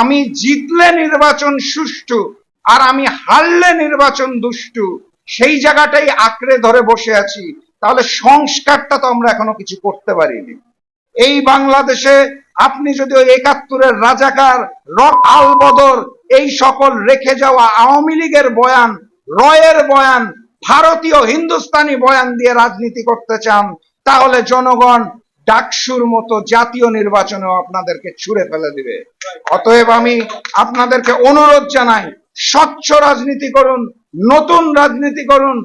আমি জিতলে নির্বাচন সুষ্ঠু, আর আমি হারলে নির্বাচন দুষ্টু, সেই জায়গাটাই আঁকড়ে ধরে বসে আছি। তাহলে সংস্কারটা তো আমরা এখনও কিছু করতে পারিনি। এই বাংলাদেশে আপনি যদি ওই একাত্তরের রাজাকার রক আল বদর এই সকল রেখে যাওয়া আওয়ামী লীগের বয়ান, রয়ের বয়ান, ভারতীয় হিন্দুস্তানি বয়ান দিয়ে রাজনীতি করতে চান, তাহলে জনগণ ডাকসুর মতো জাতীয় নির্বাচনেও আপনাদেরকে ছুড়ে ফেলে দিবে। অতএব আমি আপনাদেরকে অনুরোধ জানাই, স্বচ্ছ রাজনীতি করুন, নতুন রাজনীতি করুন,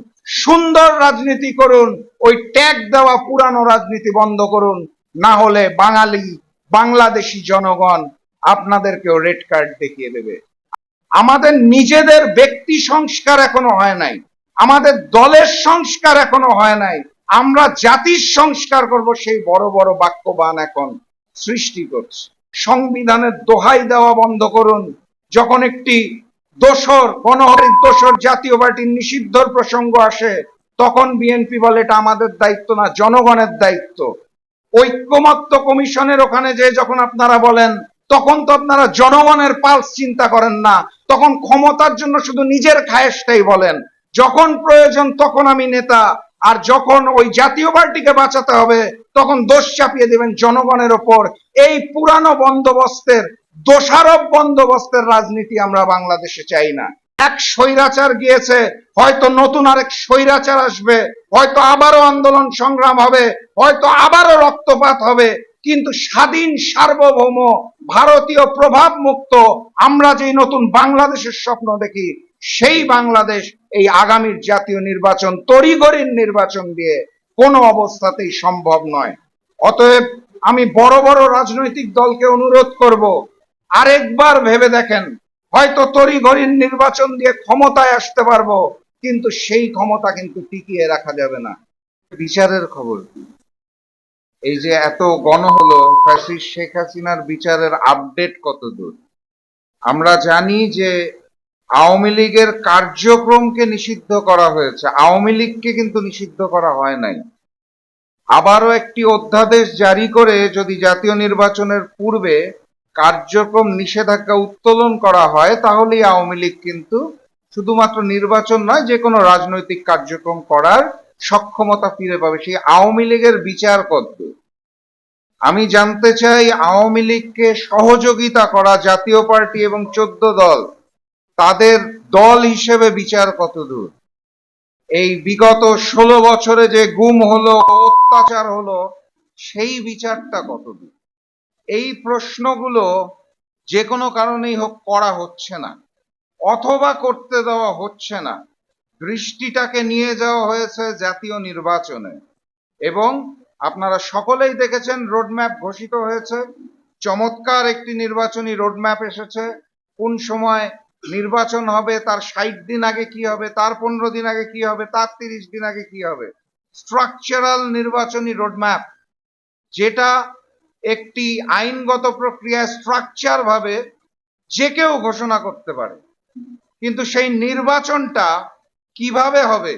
সুন্দর রাজনীতি করুন, ওই ট্যাগ দেওয়া পুরানো রাজনীতি বন্ধ করুন, না হলে বাঙালি, বাংলাদেশি জনগণ আপনাদেরকেও রেড কার্ড দেখিয়ে দেবে। আমাদের নিজেদের ব্যক্তি সংস্কার এখনও হয় নাই, আমাদের দলের সংস্কার এখনও হয় নাই আমরা জাতির সংস্কার করব সেই বড় বড় বাক্যবান এখন সৃষ্টি করছে। সংবিধানের দোহাই দেওয়া বন্ধ করুন। যখন একটি দোসর গণহরির দোসর জাতীয় পার্টির নিষিদ্ধর প্রসঙ্গ আসে, তখন বিএনপি বলে এটা আমাদের দায়িত্ব না, জনগণের দায়িত্ব। ঐক্যমত্য কমিশনের ওখানে যে যখন আপনারা বলেন, তখন তো আপনারা জনগণের পালস চিন্তা করেন না, তখন ক্ষমতার জন্য শুধু নিজের খায়েশটাই বলেন। যখন প্রয়োজন তখন আমি নেতা আর যখন ওই জাতীয় পার্টিকে বাঁচাতে হবে, তখন দোষ চাপিয়ে দেবেন জনগণের ওপর। এই পুরানো বন্দোবস্তের, দোষারোপ বন্দোবস্তের রাজনীতি আমরা বাংলাদেশে চাই না। এক স্বৈরাচার গিয়েছে, হয়তো নতুন আরেক স্বৈরাচার আসবে, হয়তো আবারও আন্দোলন সংগ্রাম হবে, হয়তো আবারও রক্তপাত হবে, কিন্তু স্বাধীন, সার্বভৌম, ভারতীয় প্রভাব মুক্ত আমরা যেই নতুন বাংলাদেশের স্বপ্ন দেখি সেই বাংলাদেশ এই আগামীর জাতীয় নির্বাচন, তড়িঘড়ির নির্বাচন দিয়ে কোনো অবস্থাতেই সম্ভব নয়। অতএব আমি বড় বড় রাজনৈতিক দলকে অনুরোধ করব, আরেকবার ভেবে দেখেন, হয়তো তড়িঘড়ির নির্বাচন দিয়ে ক্ষমতায় আসতে পারব, কিন্তু সেই ক্ষমতা কিন্তু টিকিয়ে রাখা যাবে না। বিচারের খবর এই যে এত গণ হলো ফ্যাসিস্ট শেখ হাসিনার বিচারের আপডেট কত দূর আমরা জানি যে আওয়ামী লীগের কার্যক্রমকে নিষিদ্ধ করা হয়েছে। আওয়ামী লীগকে কিন্তু নিষিদ্ধ করা হয় নাই। আবারও একটি অধ্যাদেশ জারি করে যদি জাতীয় নির্বাচনের পূর্বে কার্যক্রম নিষেধাজ্ঞা উত্তোলন করা হয়, তাহলেই আওয়ামী লীগ কিন্তু শুধুমাত্র নির্বাচন নয় যে কোনো রাজনৈতিক কার্যক্রম করার সক্ষমতা ফিরে পাবে। সেই আওয়ামী লীগের বিচার কদ্দূর আমি জানতে চাই, আওয়ামী লীগকে সহযোগিতা করা জাতীয় পার্টি এবং চোদ্দ দল তাদের দল হিসেবে বিচার কত দূর এই বিগত ষোলো বছরে যে গুম হলো, অত্যাচার হলো, সেই বিচারটা কত দূর এই প্রশ্নগুলো যে কোনো কারণেই হোক করা হচ্ছে না, অথবা করতে দেওয়া হচ্ছে না। দৃষ্টিটাকে নিয়ে যাওয়া হয়েছে জাতীয় নির্বাচনে। এবং আপনারা সকলেই দেখেছেন রোডম্যাপ ঘোষিত হয়েছে। চমৎকার একটি নির্বাচনী রোডম্যাপ এসেছে। কোন সময় নির্বাচন হবে, তার ষাট দিন আগে কি হবে, তার পনেরো দিন আগে কি হবে, তার তিরিশ দিন আগে কি হবে? স্ট্রাকচারাল নির্বাচনী রোডম্যাপ যেটা একটি আইনগত প্রক্রিয়ায় স্ট্রাকচার ভাবে যে কেউ ঘোষণা করতে পারে। কিন্তু সেই নির্বাচনটা কীভাবে হবে,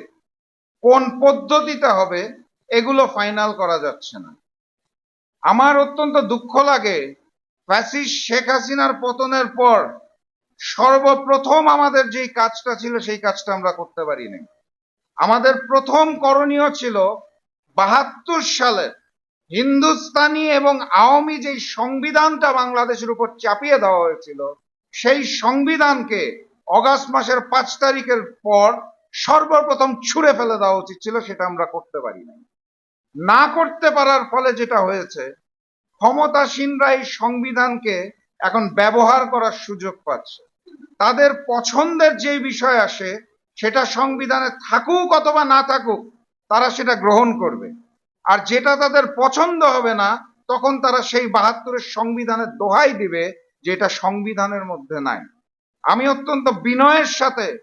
কোন পদ্ধতিতে হবে, এগুলো ফাইনাল করা যাচ্ছে না। আমার অত্যন্ত দুঃখ লাগে ফ্যাসিস শেখ হাসিনার পতনের পর সর্বপ্রথম আমাদের যেই কাজটা ছিল, সেই কাজটা আমরা করতে পারিনি। আমাদের প্রথম করণীয় ছিল বাহাত্তর সালে হিন্দুস্তানি এবং আওয়ামী যে সংবিধানটা বাংলাদেশের উপর চাপিয়ে দেওয়া হয়েছিল, সেই সংবিধানকে অগাস্ট মাসের পাঁচ তারিখের পর সর্বপ্রথম ছুঁড়ে ফেলে দেওয়া উচিত ছিল, সেটা আমরা করতে পারি নাই না করতে পারার ফলে যেটা হয়েছে, ক্ষমতাসীনরা এই সংবিধানকে এখন ব্যবহার করার সুযোগ পাচ্ছে। তাদের পছন্দের যে বিষয় আসে, সেটা সংবিধানে থাকুক অথবা না থাকুক, তারা সেটা গ্রহণ করবে। আর যেটা তাদের পছন্দ হবে না, তখন তারা সেই বাহাত্তরের সংবিধানের দোহাই দিবে যেটা সংবিধানের মধ্যে নাই। আমি অত্যন্ত বিনয়ের সাথে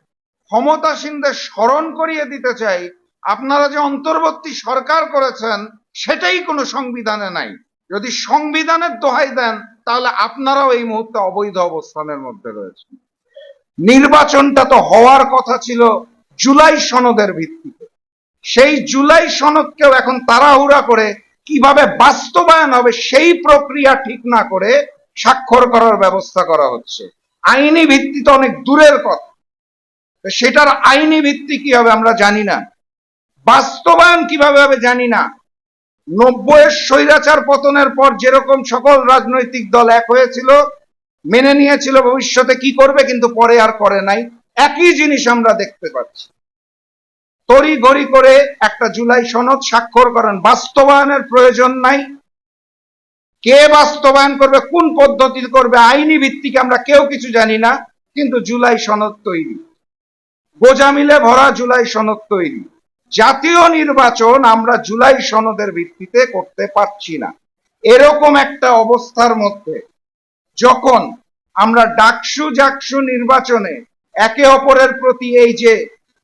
ক্ষমতাসীনদের স্মরণ করিয়ে দিতে চাই, আপনারা যে অন্তর্বর্তী সরকার করেছেন, সেটাই কোনো সংবিধানে নাই। যদি সংবিধানের দোহাই দেন, তাহলে আপনারাও এই মুহূর্তে অবৈধ অবস্থানের মধ্যে রয়েছেন। নির্বাচনটা তো হওয়ার কথা ছিল জুলাই সনদের ভিত্তিতে। সেই জুলাই সনদকেও এখন তাড়াহুড়া করে কীভাবে বাস্তবায়ন হবে সেই প্রক্রিয়া ঠিক না করে স্বাক্ষর করার ব্যবস্থা করা হচ্ছে। আইনি ভিত্তি তো অনেক দূরের কথা। সেটার আইনি ভিত্তি কি হবে আমরা জানি না। বাস্তবায়ন কীভাবে হবে জানি না। নব্বইয়ের স্বৈরাচার পতনের পর যেরকম সকল রাজনৈতিক দল এক হয়েছিল, মেনে নিয়েছিল ভবিষ্যতে কি করবে কিন্তু পরে আর করে নাই। একই জিনিস আমরা দেখতে পাচ্ছি। তড়ি ঘড়ি করে একটা জুলাই সনদ স্বাক্ষর করেন। বাস্তবায়নের প্রয়োজন নাই। কে বাস্তবায়ন করবে, কোন পদ্ধতি করবে, আইনি ভিত্তিকে আমরা কেউ কিছু জানি না, কিন্তু জুলাই সনদ তৈরি। গোজামিলে ভরা জুলাই সনদ তৈরি। জাতীয় নির্বাচন আমরা জুলাই সনদের ভিত্তিতে করতে পারছি না। এরকম একটা অবস্থার মধ্যে যখন আমরা ডাকসু জাকসু নির্বাচনে একে অপরের প্রতি এই যে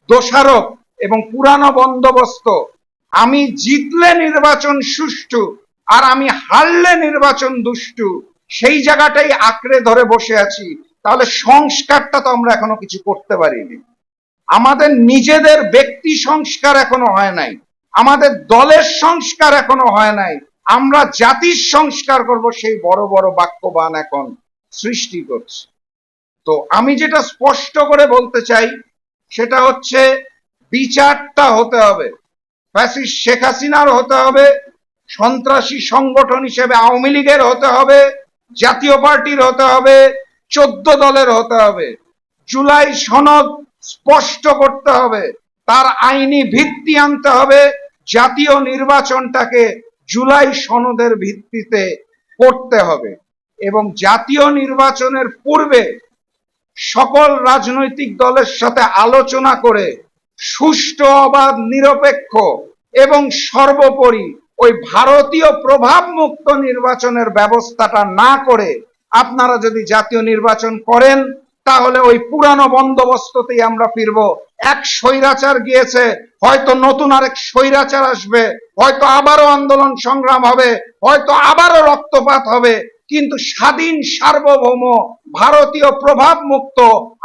দোষারোপ এবং পুরানো বন্দোবস্ত, আমি জিতলে নির্বাচন সুষ্ঠু আর আমি হারলে নির্বাচন দুষ্টু, সেই জায়গাটাই আঁকড়ে ধরে বসে আছি। তাহলে সংস্কারটা তো আমরা এখনও কিছু করতে পারিনি। আমাদের নিজেদের ব্যক্তি সংস্কার এখনও হয় নাই। আমাদের দলের সংস্কার এখনও হয় নাই। আমরা জাতির সংস্কার করব সেই বড় বড় বাক্যবান এখন সৃষ্টি করছে। তো আমি যেটা স্পষ্ট করে বলতে চাই, সেটা হচ্ছে বিচারটা হতে হবে। ফ্যাসিস্ট শেখ হাসিনার হতে হবে, সন্ত্রাসী সংগঠন হিসেবে আওয়ামী লীগের হতে হবে, জাতীয় পার্টির হতে হবে, চোদ্দ দলের হতে হবে। জুলাই সনদ স্পষ্ট করতে হবে। তার আইনি ভিত্তি আনতে হবে। জাতীয় নির্বাচনটাকে জুলাই সনদের ভিত্তিতে করতে হবে এবং জাতীয় নির্বাচনের পূর্বে সকল রাজনৈতিক দলের সাথে আলোচনা করে সুষ্ঠু, অবাধ, নিরপেক্ষ এবং সর্বোপরি ওই ভারতীয় প্রভাব মুক্ত নির্বাচনের ব্যবস্থাটা না করে আপনারা যদি জাতীয় নির্বাচন করেন তাহলে ওই পুরানো বন্দোবস্ততেই আমরা ফিরব। এক স্বৈরাচার গিয়েছে, হয়তো নতুন আরেক স্বৈরাচার আসবে, হয়তো আবারও আন্দোলন সংগ্রাম হবে, হয়তো আবারও রক্তপাত হবে, কিন্তু স্বাধীন সার্বভৌম, ভারতীয় প্রভাব মুক্ত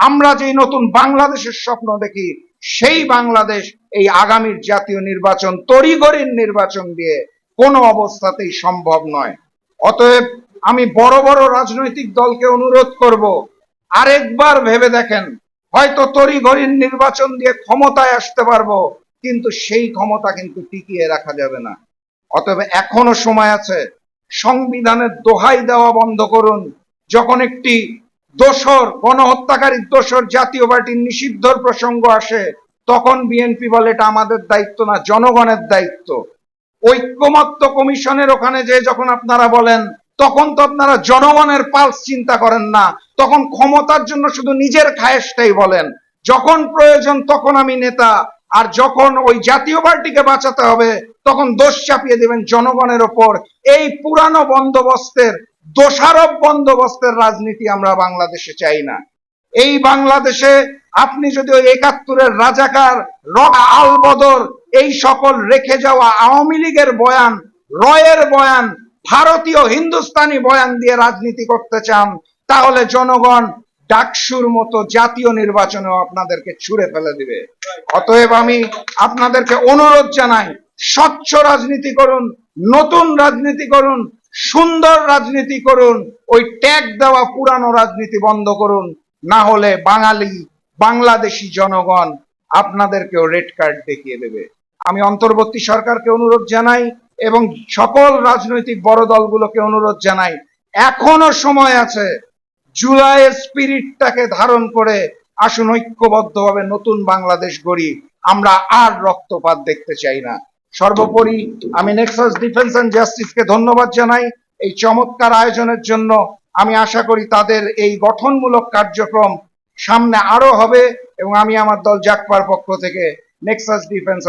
আমরা যেই নতুন বাংলাদেশের স্বপ্ন দেখি, সেই বাংলাদেশ এই আগামীর জাতীয় নির্বাচন, তড়িঘড়ির নির্বাচন দিয়ে কোনো অবস্থাতেই সম্ভব নয়। অতএব আমি বড় বড় রাজনৈতিক দলকে অনুরোধ করব আরেকবার ভেবে দেখেন। হয়তো তড়িঘড়ির নির্বাচন দিয়ে ক্ষমতায় আসতে পারব, কিন্তু সেই ক্ষমতা কিন্তু টিকিয়ে রাখা যাবে না। অতএব এখনও সময় আছে, সংবিধানের দোহাই দেওয়া বন্ধ করুন। যখন একটি দোসর, গণহত্যাকারী দোসর জাতীয় পার্টির নিষিদ্ধর প্রসঙ্গ আসে, তখন বিএনপি বলে এটা আমাদের দায়িত্ব না, জনগণের দায়িত্ব। ঐক্যমত্য কমিশনের ওখানে যে যখন আপনারা বলেন তখন তো আপনারা জনগণের পালস চিন্তা করেন না। তখন ক্ষমতার জন্য শুধু নিজের খায়েশটাই বলেন। যখন প্রয়োজন তখন আমি নেতা। আর যখন ওই জাতীয় পার্টিকে বাঁচাতে হবে, তখন দোষ চাপিয়ে দেবেন জনগণের ওপর। এই পুরানো বন্দোবস্তের, দোষারোপ বন্দোবস্তের রাজনীতি আমরা বাংলাদেশে চাই না। এই বাংলাদেশে আপনি যদি ওই একাত্তরের রাজাকার, রক আলবদর, এই সকল রেখে যাওয়া আওয়ামী লীগের বয়ান, রয়ের বয়ান ভারতীয় হিন্দুস্তানি বয়ান দিয়ে রাজনীতি করতে চান, তাহলে জনগণ ডাকসুর মতো জাতীয় নির্বাচনেও আপনাদেরকে ছুড়ে ফেলে দিবে। অতএব আমি আপনাদেরকে অনুরোধ জানাই, স্বচ্ছ রাজনীতি করুন, নতুন রাজনীতি করুন, সুন্দর রাজনীতি করুন, ওই ট্যাগ দেওয়া পুরানো রাজনীতি বন্ধ করুন, না হলে বাঙালি, বাংলাদেশি জনগণ আপনাদেরকেও রেড কার্ড দেখিয়ে দেবে। আমি অন্তর্বর্তী সরকারকে অনুরোধ জানাই এবং সকল রাজনৈতিক বড় দলগুলোকে অনুরোধ জানাই, এখনও সময় আছে জুলাইয়ের স্পিরিটটাকে ধারণ করে আসুন ঐক্যবদ্ধভাবে নতুন বাংলাদেশ গড়ি। আমরা আর রক্তপাত দেখতে চাই না। সর্বোপরি আমি নেক্সাস ডিফেন্স অ্যান্ড জাস্টিসকে ধন্যবাদ জানাই এই চমৎকার আয়োজনের জন্য। আমি আশা করি তাদের এই গঠনমূলক কার্যক্রম সামনে আরও হবে এবং আমি আমার দল জাকপার পক্ষ থেকে নেক্সাস ডিফেন্স